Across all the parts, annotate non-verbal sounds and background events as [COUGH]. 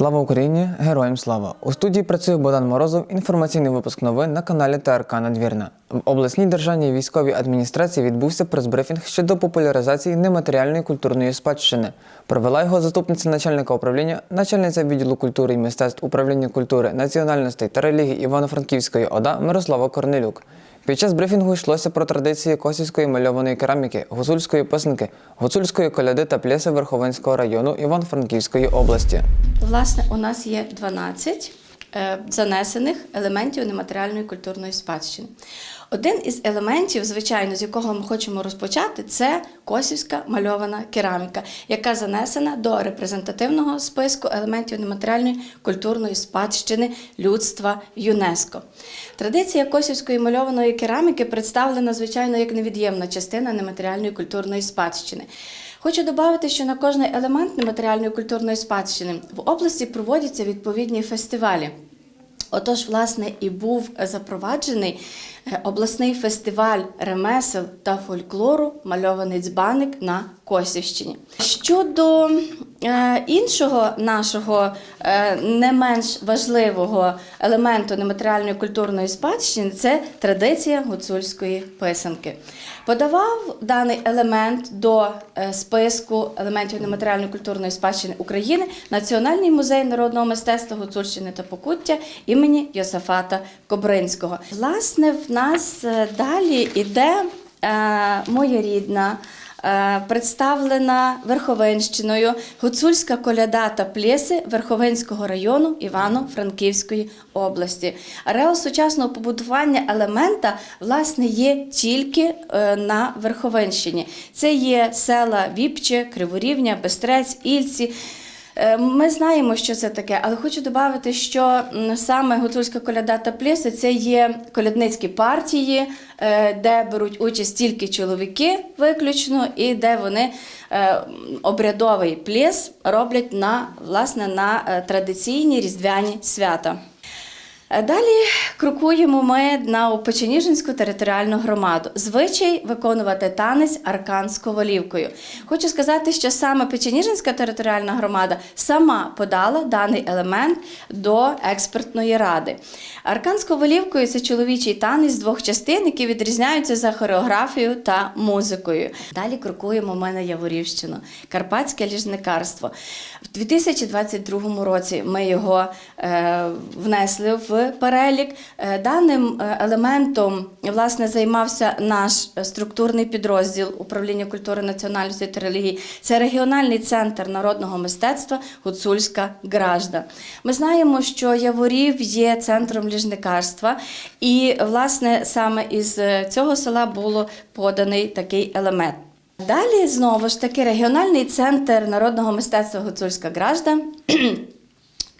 Слава Україні! Героям слава! У студії працює Богдан Морозов. Інформаційний випуск новин на каналі ТРК Надвірна. В обласній державній військовій адміністрації відбувся прес-брифінг щодо популяризації нематеріальної культурної спадщини. Провела його заступниця начальника управління, начальниця відділу культури і мистецтв управління культури, національностей та релігій Івано-Франківської ОДА Мирослава Корнелюк. Під час брифінгу йшлося про традиції косівської мальованої кераміки, гуцульської писанки, гуцульської коляди та пляси Верховинського району Івано-Франківської області. Власне, у нас є 12 е, занесених елементів нематеріальної культурної спадщини. Один із елементів, звичайно, з якого ми хочемо розпочати, це косівська мальована кераміка, яка занесена до репрезентативного списку елементів нематеріальної культурної спадщини людства ЮНЕСКО. Традиція косівської мальованої кераміки представлена, звичайно, як невід'ємна частина нематеріальної культурної спадщини. Хочу додати, що на кожний елемент нематеріальної культурної спадщини в області проводяться відповідні фестивалі. Отож, власне, і був запроваджений обласний фестиваль ремесел та фольклору Мальований дзбаник на Косівщині. Щодо е, іншого нашого е, не менш важливого елементу нематеріальної культурної спадщини, це традиція гуцульської писанки. Подавав даний елемент до е, списку елементів нематеріальної культурної спадщини України Національний музей народного мистецтва Гуцульщини та Покуття імені Йосафата Кобринського. Власне, в нас е, далі іде е, моя рідна. е, Представлена Верховенщиною гуцульська коляда та плеси Верховенського району Івано-Франківської області. Ареал сучасного побудування елемента власне є тільки на Верховенщині. Це є села Віпче, Криворівня, Бестрець, Ільці. Е, Ми знаємо, що це таке, але хочу додати, що саме гуцульська коляда та пліси це є колядницькі партії, е, де беруть участь тільки чоловіки виключно, і де вони е, обрядовий пліс роблять на, власне, на традиційні різдвяні свята. Далі крокуємо ми на Печеніжинську територіальну громаду. Звичай виконувати танець аркан з ковалівкою. Хочу сказати, що саме Печеніжинська територіальна громада сама подала даний елемент до експертної ради. Аркан з ковалівкою це чоловічий танець з двох частин, які відрізняються за хореографією та музикою. Далі крокуємо ми на Яворівщину, Карпатське ліжникарство. В 2022 році ми його е, внесли в перелік. Е, Даним е, елементом власне займався наш е, структурний підрозділ управління культури національності та релігії. Це регіональний центр народного мистецтва Гуцульська Гражда. Ми знаємо, що Яворів є центром ліжникарства, і власне саме із цього села було поданий такий елемент. Далі знову ж таки регіональний центр народного мистецтва Гуцульська Гражда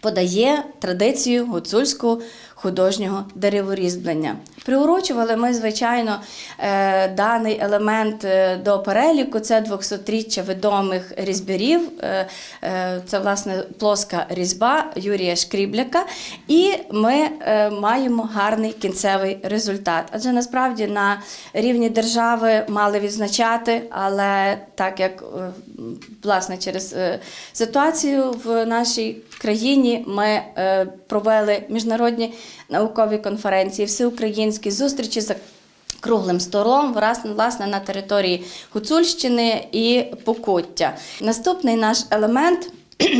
подає традицію гуцульського художнього дереворізьблення. Приурочували ми, звичайно, е, даний елемент е, до переліку. Це 200-річчя відомих різьбярів. Е, Це, власне, плоска різьба Юрія Шкрібляка. І ми маємо гарний кінцевий результат. Адже насправді на рівні держави мали відзначати, але так як власне через ситуацію в нашій країні ми е, провели міжнародні наукові конференції, всеукраїнські зустрічі за круглим столом, власне на території Гуцульщини і Покуття. Наступний наш елемент. [CLEARS THROAT]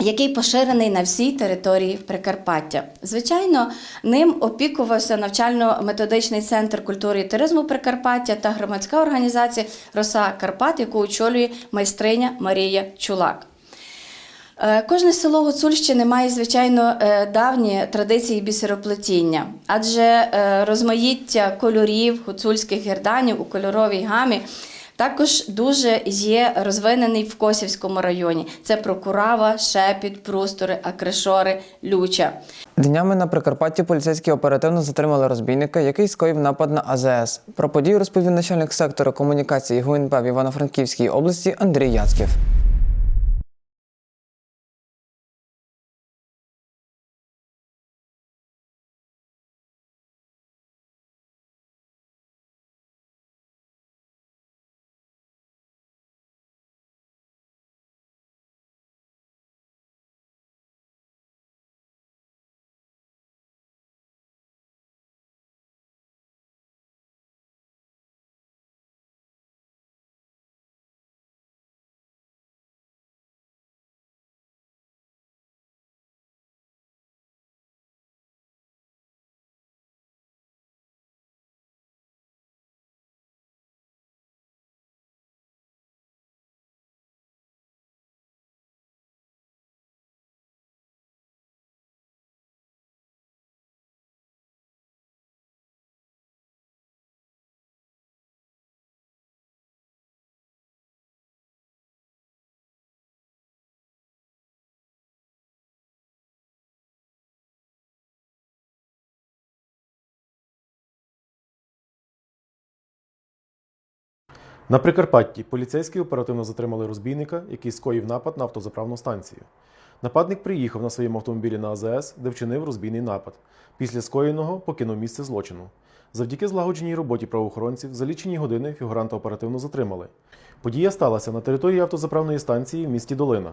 Який поширений на всій території Прикарпаття. Звичайно, ним опікувався навчально-методичний центр культури і туризму Прикарпаття та громадська організація Роса Карпат, яку очолює майстриня Марія Чулак. Е, Кожне село Гуцульщини має, звичайно, е, давні традиції бісероплетіння, адже е, розмаїття кольорів гуцульських герданів у кольоровій гамі також дуже є розвинений в Косівському районі. Це Прокурава, Шепіт, Прустори, Акришори, Люча. Днями на Прикарпатті поліцейські оперативно затримали розбійника, який скоїв напад на АЗС. Про подію розповів начальник сектора комунікації ГУНП в Івано-Франківській області Андрій Яцьків. На Прикарпатті поліцейські оперативно затримали розбійника, який скоїв напад на автозаправну станцію. Нападник приїхав на своєму автомобілі на АЗС, де вчинив розбійний напад. Після скоєного покинув місце злочину. Завдяки злагодженій роботі правоохоронців за лічені години фігуранта оперативно затримали. Подія сталася на території автозаправної станції в місті Долина.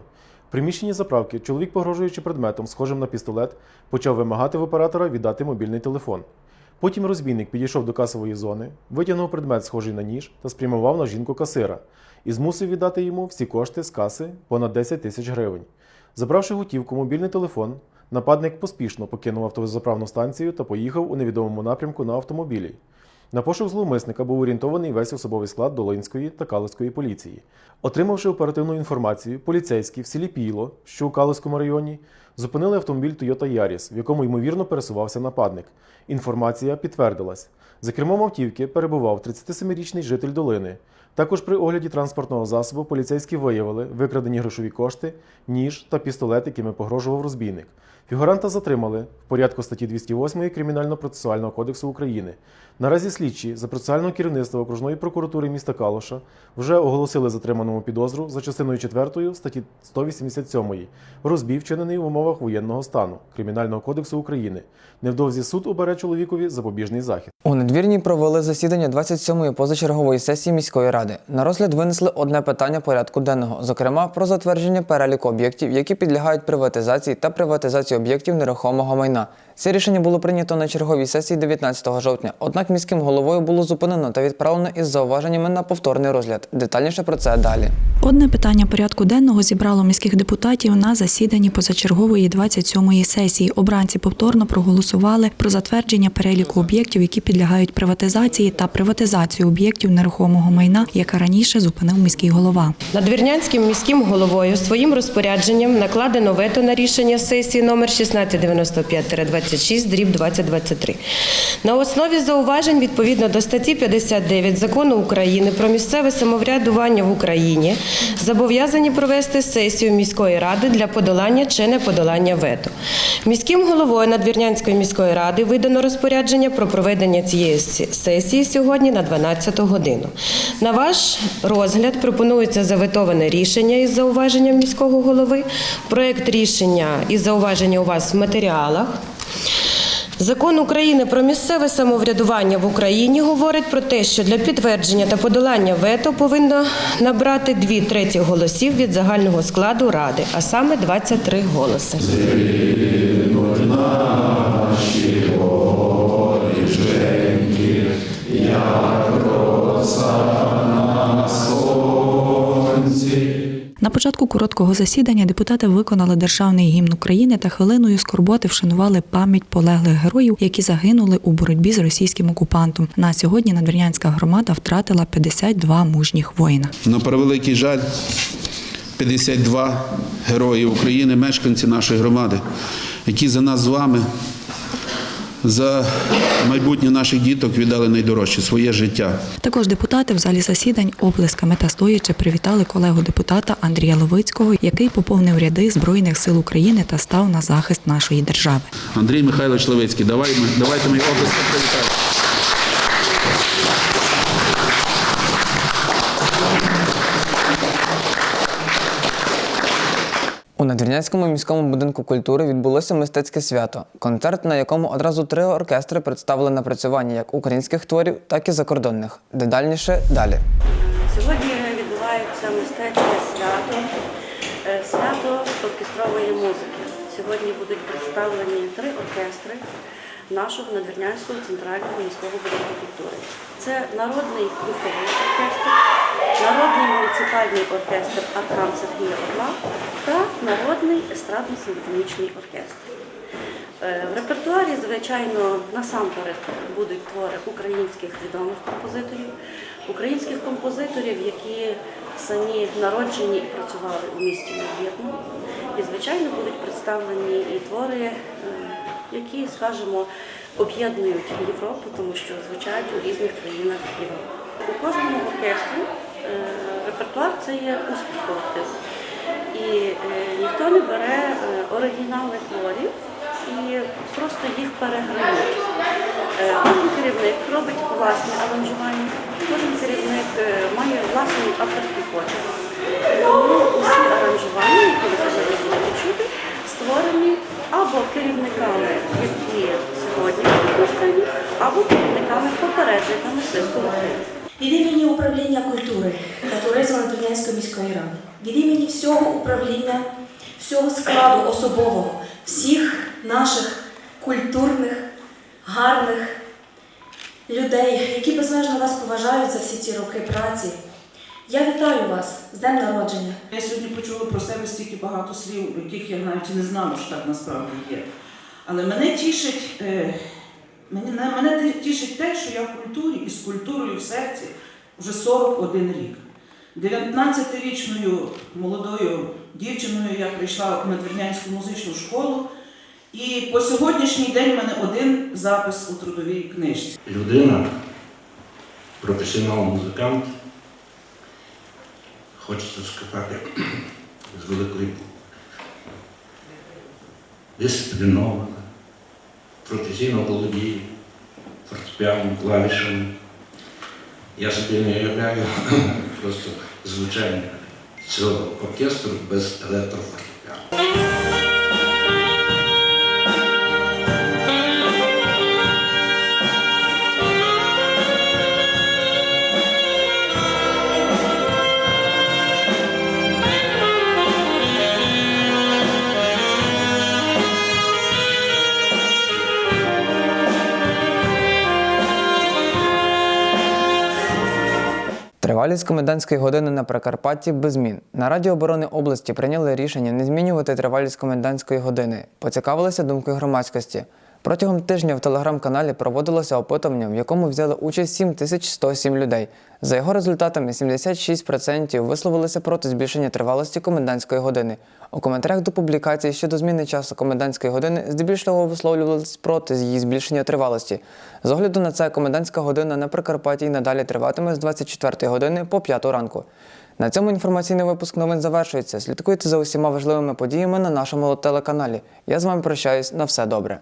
В приміщенні заправки чоловік, погрожуючи предметом, схожим на пістолет, почав вимагати в оператора віддати мобільний телефон. Потім розбійник підійшов до касової зони, витягнув предмет, схожий на ніж, та спрямував на жінку касира і змусив віддати йому всі кошти з каси понад 10 тисяч гривень. Забравши готівку, мобільний телефон, нападник поспішно покинув автозаправну станцію та поїхав у невідомому напрямку на автомобілі. На пошук зловмисника був орієнтований весь особовий склад Долинської та Калицької поліції. Отримавши оперативну інформацію, поліцейські в селі Піло, що у Калицькому районі, зупинили автомобіль Toyota Yaris, в якому ймовірно пересувався нападник. Інформація підтвердилась. За кермом автівки перебував 37-річний житель долини. Також при огляді транспортного засобу поліцейські виявили викрадені грошові кошти, ніж та пістолет, якими погрожував розбійник. Фігуранта затримали в порядку статті 208 Кримінально-процесуального кодексу України. Наразі слідчі за процесуального керівництва окружної прокуратури міста Калуша вже оголосили затриманому підозру за частиною 4 статті 187 розбій, вчинений в умовах воєнного стану Кримінального кодексу України. Невдовзі суд обере чоловікові запобіжний захід. У надвірні провели засідання 27-ї позачергової сесії міської ради. На розгляд винесли одне питання порядку денного, зокрема про затвердження переліку об'єктів, які підлягають приватизації та приватизації об'єктів нерухомого майна. Це рішення було прийнято на черговій сесії 19 жовтня. Однак міським головою було зупинено та відправлено із зауваженнями на повторний розгляд. Детальніше про це далі. Одне питання порядку денного зібрало міських депутатів на засіданні позачергової 27-ї сесії. Обранці повторно проголосували про затвердження переліку об'єктів, які підлягають приватизації та приватизацію об'єктів нерухомого майна, яка раніше зупинив міський голова. Надвірнянським міським головою своїм розпорядженням накладено вето на рішення сесії номер 1695-26 дріб 2023. На основі зауважень відповідно до статті 59 Закону України про місцеве самоврядування в Україні зобов'язані провести сесію міської ради для подолання чи неподолання вето. Міським головою Надвірнянської міської ради видано розпорядження про проведення цієї сесії сьогодні на 12 годину. На ваш розгляд пропонується заветоване рішення із зауваженням міського голови. Проект рішення із зауваження у вас в матеріалах. Закон України про місцеве самоврядування в Україні говорить про те, що для підтвердження та подолання вето повинно набрати дві треті голосів від загального складу ради, а саме 23 голоси. Початку короткого засідання депутати виконали державний гімн України та хвилиною скорботи вшанували пам'ять полеглих героїв, які загинули у боротьбі з російським окупантом. На сьогодні надвірнянська громада втратила 52 мужніх воїна. На превеликий жаль, 52 герої України, мешканці нашої громади, які за нас з вами, за майбутнє наших діток віддали найдорожче своє життя. Також депутати в залі засідань оплесками та стоячи привітали колегу депутата Андрія Ловицького, який поповнив ряди збройних сил України та став на захист нашої держави. Андрій Михайлович Левицький, давай давайте ми його привітаємо. У Надвірнянському міському будинку культури відбулося мистецьке свято, концерт, на якому одразу три оркестри представили напрацювання як українських творів, так і закордонних. Детальніше далі. Сьогодні відбувається мистецьке свято, е, свято оркестрової музики. Сьогодні будуть представлені три оркестри нашого Надвірнянського центрального міського будинку культури. Це народний духовий оркестр, народний муніципальний оркестр Аркан Сергія Орла та народний естрадно-симфонічний оркестр. Е, В репертуарі, звичайно, насамперед будуть твори українських відомих композиторів, українських композиторів, які самі народжені і працювали у місті Надвірну. І, звичайно, будуть представлені і твори, е, які, скажімо, об'єднують Європу, тому що звучать у різних країнах Європи. У кожному оркестрі репертуар це є успіх колективу. І е, ніхто не бере е, оригінали творів і просто їх переграють. Е, Кожен керівник робить власне аранжування, кожен керівник е, має власний авторський почерк. Тому усі аранжування, які ви сьогодні будете чути, створені або керівниками, які сьогодні на сцені, або керівниками попередниками цих колективів. Від імені управління культури та туризму Надвірнянської міської ради, від імені всього управління, всього складу особового, всіх наших культурних, гарних людей, які безмежно вас поважають за всі ці роки праці. Я вітаю вас з днем народження. Я сьогодні почула про себе стільки багато слів, яких я навіть не знала, що так насправді є. Але мене тішить, е, мене, мене тішить те, що я в культурі і з культурою в серці вже 41 рік. 19-річною молодою дівчиною я прийшла в Надвірнянську музичну школу, і по сьогоднішній день в мене один запис у трудовій книжці. людина, професіонал музикант, хочеться сказати, з великої. Дисциплінована, професійно володіє фортепіаном, клавішами. Я собі не уявляю [LAUGHS] просто звичайно цього оркестру без електрофортепіану. Тривалість комендантської години на Прикарпатті без змін. На Раді оборони області прийняли рішення не змінювати тривалість комендантської години. Поцікавилися думкою громадськості. Протягом тижня в телеграм-каналі проводилося опитування, в якому взяли участь 7107 людей. За його результатами 76% висловилися проти збільшення тривалості комендантської години. У коментарях до публікації щодо зміни часу комендантської години здебільшого висловлювалися проти її збільшення тривалості. З огляду на це комендантська година на Прикарпатті й надалі триватиме з 24 години по 5 ранку. На цьому інформаційний випуск новин завершується. Слідкуйте за усіма важливими подіями на нашому телеканалі. Я з вами прощаюсь на все добре.